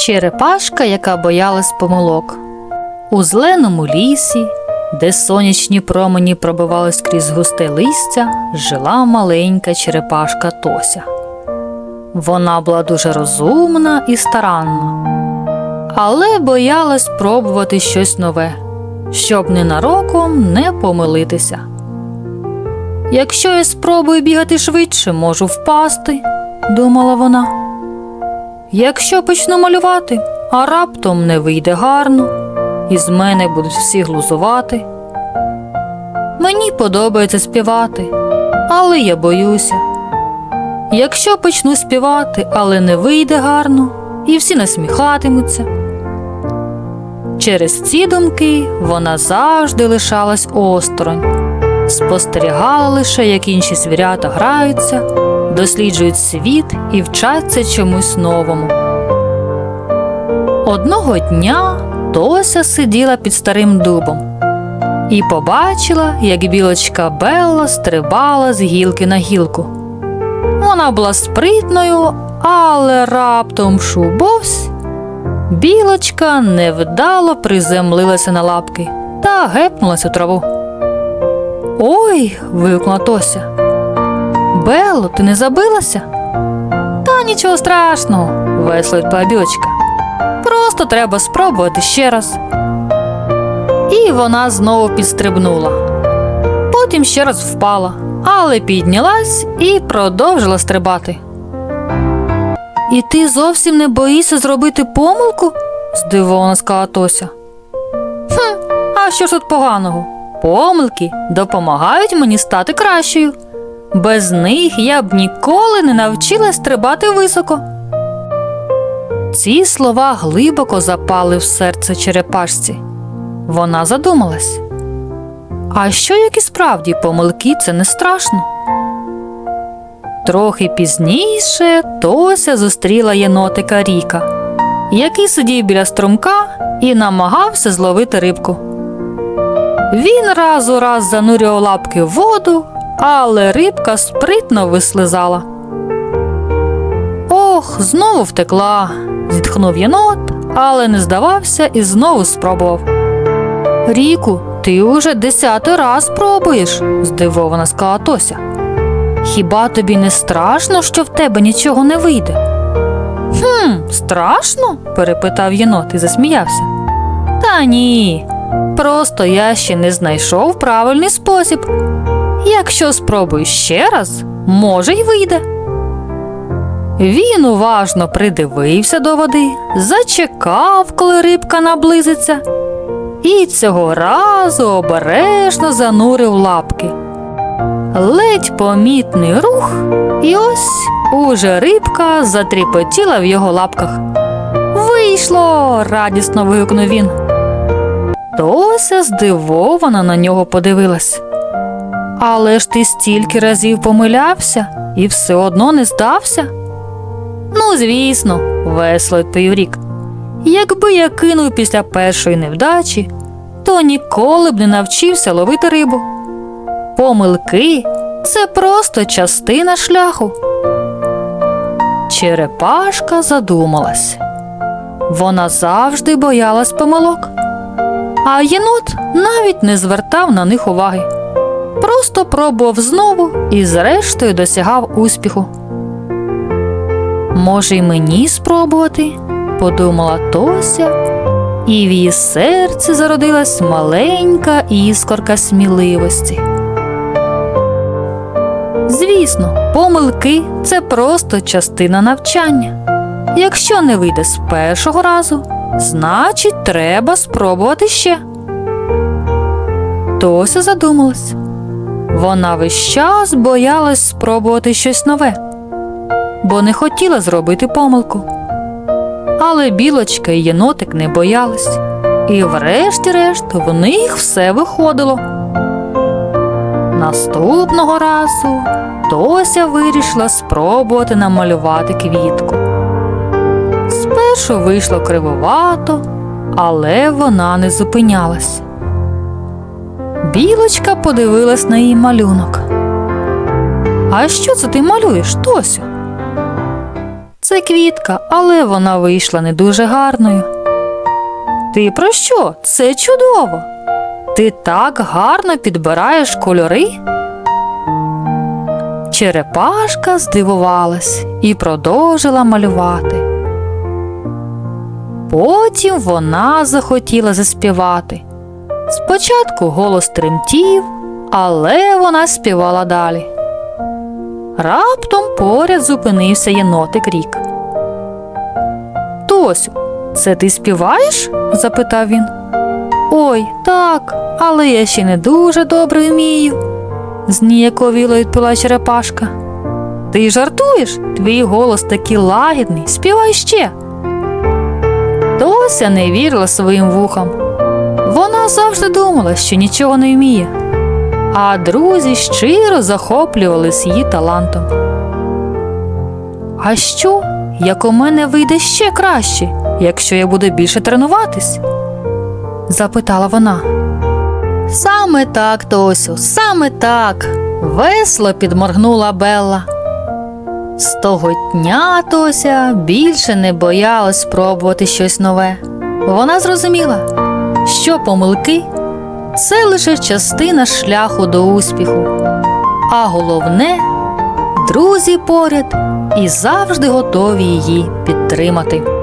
Черепашка, яка боялась помилок. У зеленому лісі, де сонячні промені пробивались крізь густе листя, жила маленька черепашка Тося. Вона була дуже розумна і старанна, але боялась пробувати щось нове, щоб ненароком не помилитися. Якщо я спробую бігати швидше, можу впасти, думала вона. Якщо почну малювати, а раптом не вийде гарно, і з мене будуть всі глузувати. Мені подобається співати, але я боюся. Якщо почну співати, але не вийде гарно, і всі насміхатимуться. Через ці думки вона завжди лишалась осторонь, спостерігала лише, як інші звірята граються, досліджують світ і вчаться чомусь новому. Одного дня Тося сиділа під старим дубом і побачила, як білочка Белла стрибала з гілки на гілку. Вона була спритною, але раптом шубовсь. Білочка невдало приземлилася на лапки та гепнулася в траву. Ой. вигукнула Тося. Белло, ти не забилася? Та нічого страшного, весело відповіла. Просто треба спробувати ще раз. І вона знову підстрибнула. Потім ще раз впала, але піднялась і продовжила стрибати. І ти зовсім не боїшся зробити помилку? здивовано сказала Тося. Хм, а що ж тут поганого? Помилки допомагають мені стати кращою. Без них я б ніколи не навчилась стрибати високо. Ці слова глибоко запали в серце черепашці. Вона задумалась. А що як і справді помилки це не страшно? Трохи пізніше Тося зустріла єнотика Ріка, який сидів біля струмка і намагався зловити рибку. Він раз у раз занурював лапки в воду, але рибка спритно вислизала. Ох, знову втекла, зітхнув єнот, але не здавався і знову спробував. Ріку, ти уже десятий раз пробуєш, здивована сказала. Хіба тобі не страшно, що в тебе нічого не вийде? Хм, страшно? перепитав єнот і засміявся. Та ні. Просто я ще не знайшов правильний спосіб. Якщо спробую ще раз, може й вийде. Він уважно придивився до води, зачекав, коли рибка наблизиться, і цього разу обережно занурив лапки. Ледь помітний рух, і ось уже рибка затріпотіла в його лапках. Вийшло. радісно вигукнув він. Тося здивовано на нього подивилась. Але ж ти стільки разів помилявся і все одно не здався? Ну, звісно, весело відповів рік. Якби я кинув після першої невдачі, то ніколи б не навчився ловити рибу. Помилки це просто частина шляху. Черепашка задумалась. Вона завжди боялась помилок, а єнот навіть не звертав на них уваги. Просто пробував знову і, зрештою, досягав успіху. Може, й мені спробувати, подумала Тося, і в її серці зародилась маленька іскорка сміливості. Звісно, помилки це просто частина навчання. Якщо не вийде з першого разу, значить треба спробувати ще. Тося задумалась. Вона весь час боялась спробувати щось нове, бо не хотіла зробити помилку. Але білочка і єнотик не боялись, і врешті-решт в них все виходило. Наступного разу Тося вирішила спробувати намалювати квітку. Спершу вийшло кривовато, але вона не зупинялась. Білочка подивилась на її малюнок. А що це ти малюєш, Тосю? Це квітка, але вона вийшла не дуже гарною. Ти про що? Це чудово. Ти так гарно підбираєш кольори. Черепашка здивувалась і продовжила малювати. Потім вона захотіла заспівати. Спочатку голос тремтів, але вона співала далі. Раптом поряд зупинився єнотик рік. Тосю, це ти співаєш? запитав він. Ой, так, але я ще не дуже добре вмію, зніяковіло відповіла черепашка. Ти жартуєш? Твій голос такий лагідний, співай ще. Тося не вірила своїм вухам. Вона завжди думала, що нічого не вміє, а друзі щиро захоплювались її талантом. А що, як у мене вийде ще краще, якщо я буду більше тренуватись? запитала вона. Саме так, Тосю, саме так. Весело підморгнула Белла. З того дня Тося більше не боялась спробувати щось нове. Вона зрозуміла, що помилки це лише частина шляху до успіху, а головне друзі поряд і завжди готові її підтримати.